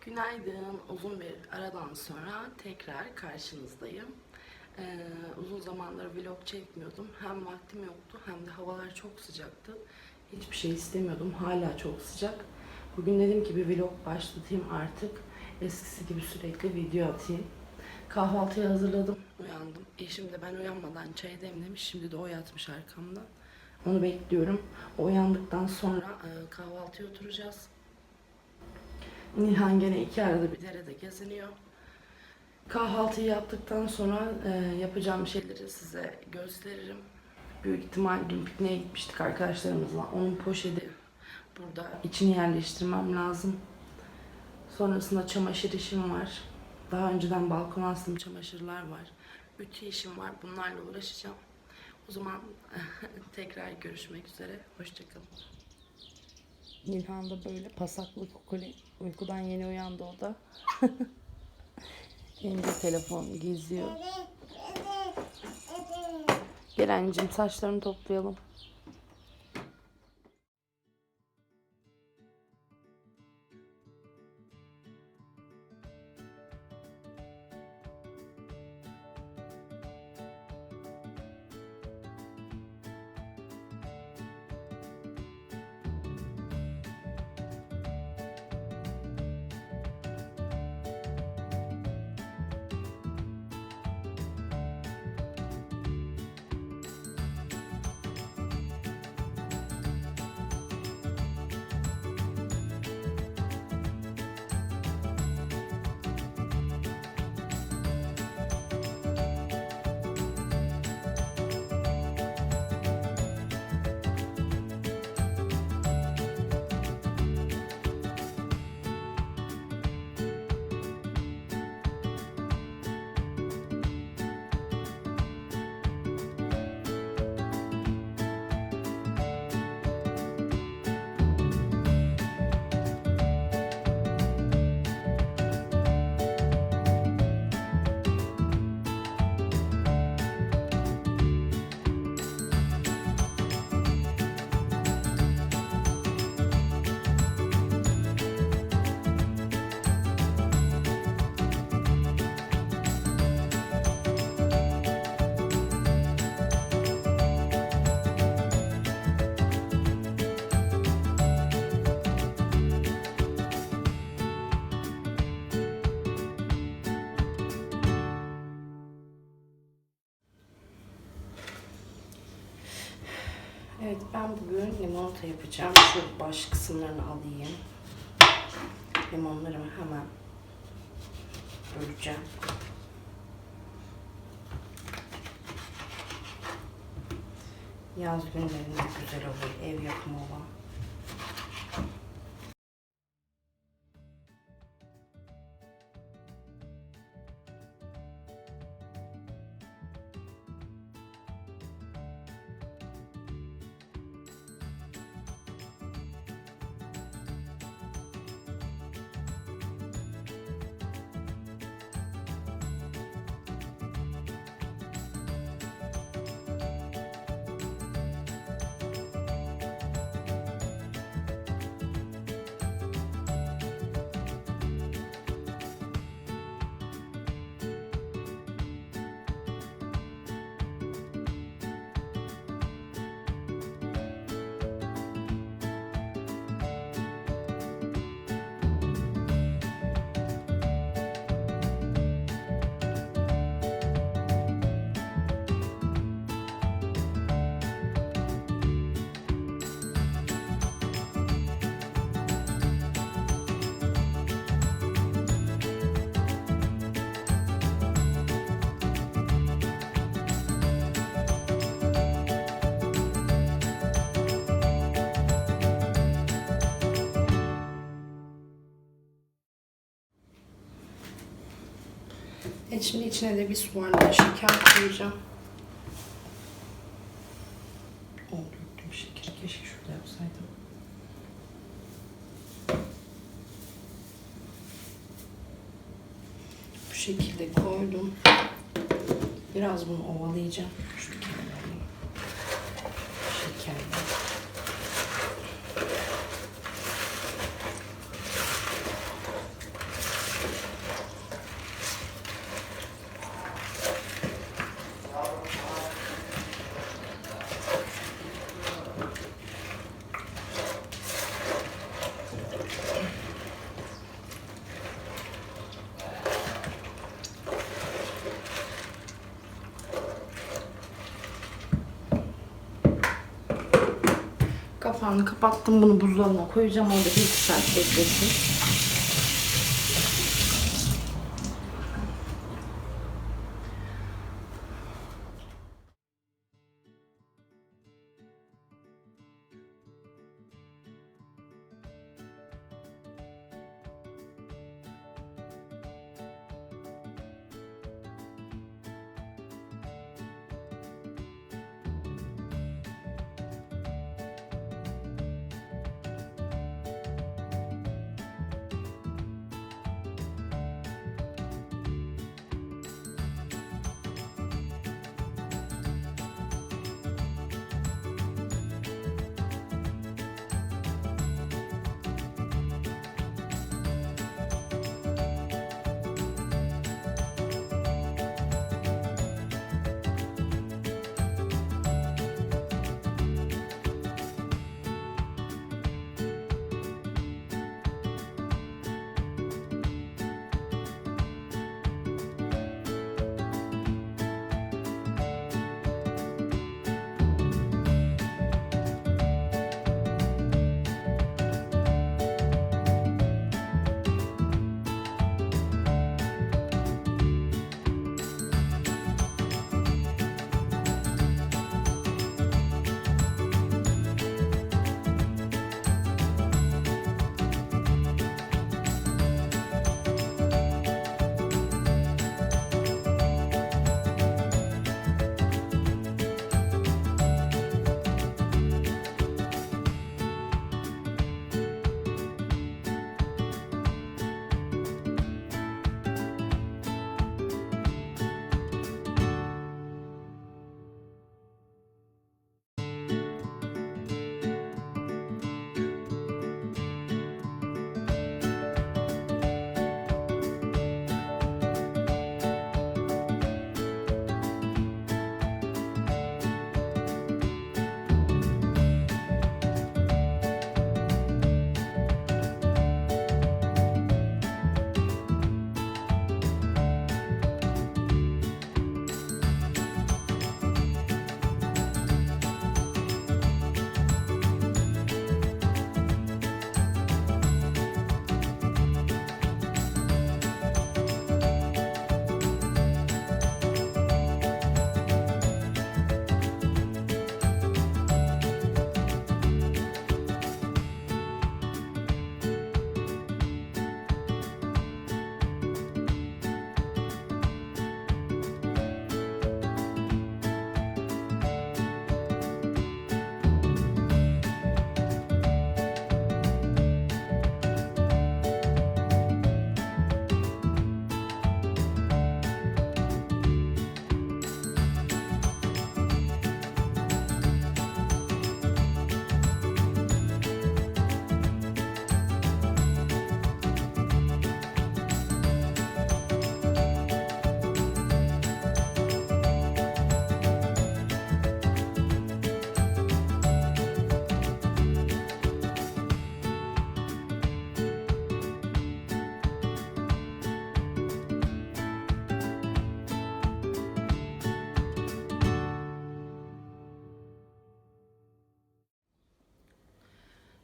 Günaydın. Uzun bir aradan sonra tekrar karşınızdayım. Ee, uzun zamandır vlog çekmiyordum. Hem vaktim yoktu hem de havalar çok sıcaktı. Hiçbir şey istemiyordum. Hala çok sıcak. Bugün dedim ki bir vlog başlatayım artık. Eskisi gibi sürekli video atayım. Kahvaltıyı hazırladım. Uyandım. Eşim de ben uyanmadan çay demlemiş. Şimdi de o yatmış arkamda. Onu bekliyorum. O uyandıktan sonra e, kahvaltıya oturacağız. Nihan gene iki arada bir derede geziniyor. Kahvaltıyı yaptıktan sonra e, yapacağım şeyleri size gösteririm. Büyük ihtimal dün pikniğe gitmiştik arkadaşlarımızla. Onun poşeti burada içini yerleştirmem lazım. Sonrasında çamaşır işim var. Daha önceden balkona astığım çamaşırlar var. Ütü işim var. Bunlarla uğraşacağım. O zaman tekrar görüşmek üzere. Hoşçakalın. Nilhan da böyle pasaklı kukuli uykudan yeni uyandı o da. Elinde telefon geziyor. Gel anneciğim saçlarını toplayalım. Evet ben bugün limonata yapacağım. Şu baş kısımlarını alayım. Limonlarımı hemen böleceğim. Yaz günlerinde güzel olur. Ev yapımı olan. Evet şimdi içine de bir su bardağı şeker koyacağım. O döktüm şekeri. Keşke şurada yapsaydım. Bu şekilde koydum. Biraz bunu ovalayacağım. Şu Kapağını kapattım. Bunu buzdolabına koyacağım. Orada bir iki saat beklesin.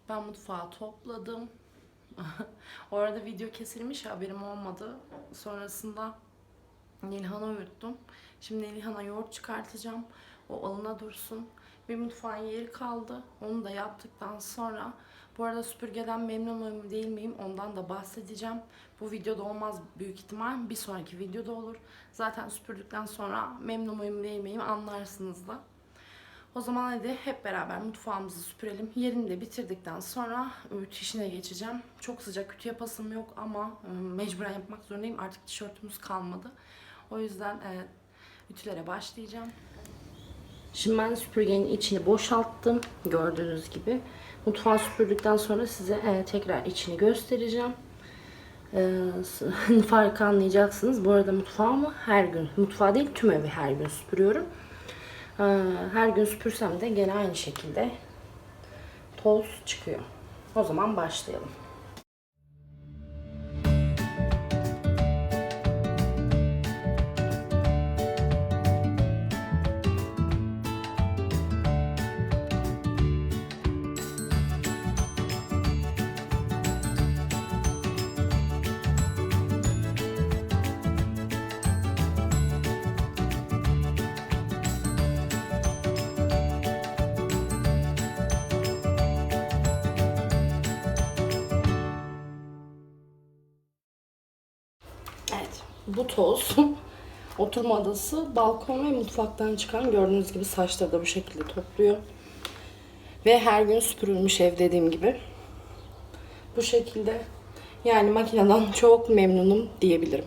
Ben mutfağı topladım. Orada video kesilmiş haberim olmadı. Sonrasında Nilhan'ı uyuttum. Şimdi Nilhan'a yoğurt çıkartacağım. O alına dursun. Bir mutfağın yeri kaldı. Onu da yaptıktan sonra bu arada süpürgeden memnun muyum değil miyim ondan da bahsedeceğim. Bu videoda olmaz büyük ihtimal. Bir sonraki videoda olur. Zaten süpürdükten sonra memnun muyum değil miyim anlarsınız da. O zaman hadi hep beraber mutfağımızı süpürelim. Yerini de bitirdikten sonra ütü işine geçeceğim. Çok sıcak ütü yapasım yok ama e, mecburen yapmak zorundayım. Artık tişörtümüz kalmadı. O yüzden e, ütülere başlayacağım. Şimdi ben süpürgenin içini boşalttım. Gördüğünüz gibi. Mutfağı süpürdükten sonra size e, tekrar içini göstereceğim. E, farkı anlayacaksınız. Bu arada mutfağımı her gün, mutfağı değil tüm evi her gün süpürüyorum. Her gün süpürsem de gene aynı şekilde toz çıkıyor. O zaman başlayalım. Bu toz. Oturma odası, balkon ve mutfaktan çıkan gördüğünüz gibi saçları da bu şekilde topluyor. Ve her gün süpürülmüş ev dediğim gibi. Bu şekilde yani makineden çok memnunum diyebilirim.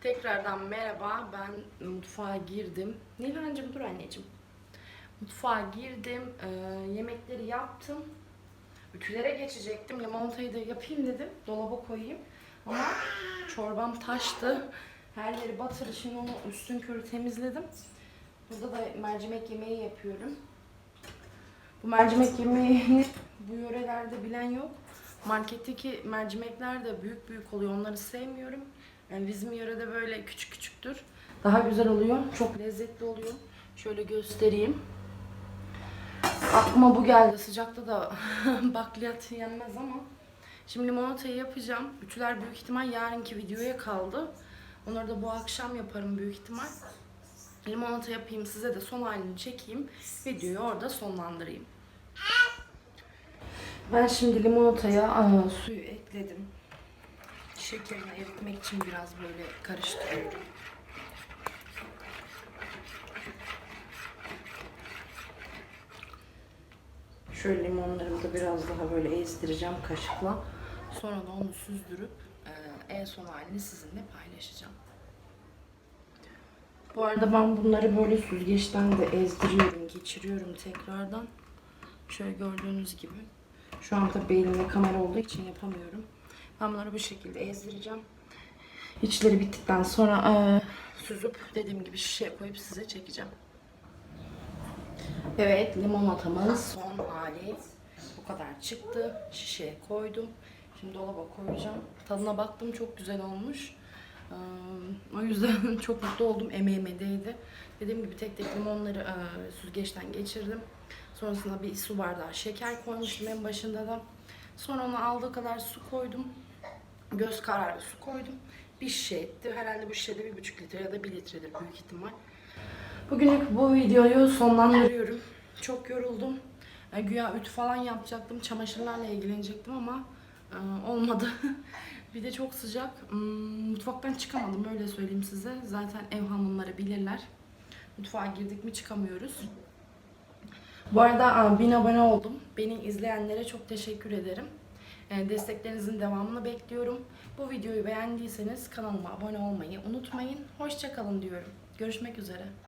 Tekrardan merhaba. Ben mutfağa girdim. Nilancığım dur anneciğim. Mutfağa girdim. Ee, yemekleri yaptım. Ütülere geçecektim. Limonatayı da yapayım dedim. Dolaba koyayım. Ama çorbam taştı. Her yeri batırdı. Şimdi onu üstün körü temizledim. Burada da mercimek yemeği yapıyorum. Bu mercimek yemeğini bu yörelerde bilen yok. Marketteki mercimekler de büyük büyük oluyor. Onları sevmiyorum. Yani bizim yörede böyle küçük küçüktür. Daha güzel oluyor. Çok lezzetli oluyor. Şöyle göstereyim. Aklıma bu geldi. Sıcakta da bakliyat yenmez ama. Şimdi limonatayı yapacağım. Ütüler büyük ihtimal yarınki videoya kaldı. Onları da bu akşam yaparım büyük ihtimal. Limonata yapayım size de son halini çekeyim. Videoyu orada sonlandırayım. Ben şimdi limonataya aa, suyu ekledim. Şekerini eritmek için biraz böyle karıştırıyorum. Şöyle limonlarımı da biraz daha böyle ezdireceğim kaşıkla. Sonra da onu süzdürüp e, en son halini sizinle paylaşacağım. Bu arada ben bunları böyle süzgeçten de ezdiriyorum, geçiriyorum tekrardan. Şöyle gördüğünüz gibi. Şu an tabii elimde kamera olduğu için yapamıyorum. Ben bunları bu şekilde ezdireceğim. İçleri bittikten sonra eee, süzüp dediğim gibi şişeye koyup size çekeceğim. Evet limonatamın son hali bu kadar çıktı. Şişeye koydum. Şimdi dolaba koyacağım. Tadına baktım çok güzel olmuş. Eee, o yüzden çok mutlu oldum. Emeğime değdi. Dediğim gibi tek tek limonları eee, süzgeçten geçirdim. Sonrasında bir su bardağı şeker koymuştum en başında da. Sonra ona aldığı kadar su koydum. Göz kararı su koydum. Bir şişe etti. Herhalde bu şişede bir buçuk litre ya da bir litredir büyük ihtimal. Bugünlük bu videoyu sonlandırıyorum. Çok yoruldum. E, güya ütü falan yapacaktım. Çamaşırlarla ilgilenecektim ama e, olmadı. bir de çok sıcak. Hmm, Mutfaktan çıkamadım öyle söyleyeyim size. Zaten ev hanımları bilirler. Mutfağa girdik mi çıkamıyoruz. Bu arada aa, 1000 abone oldum. Beni izleyenlere çok teşekkür ederim. E, Desteklerinizin devamını bekliyorum. Bu videoyu beğendiyseniz kanalıma abone olmayı unutmayın. Hoşçakalın diyorum. Görüşmek üzere.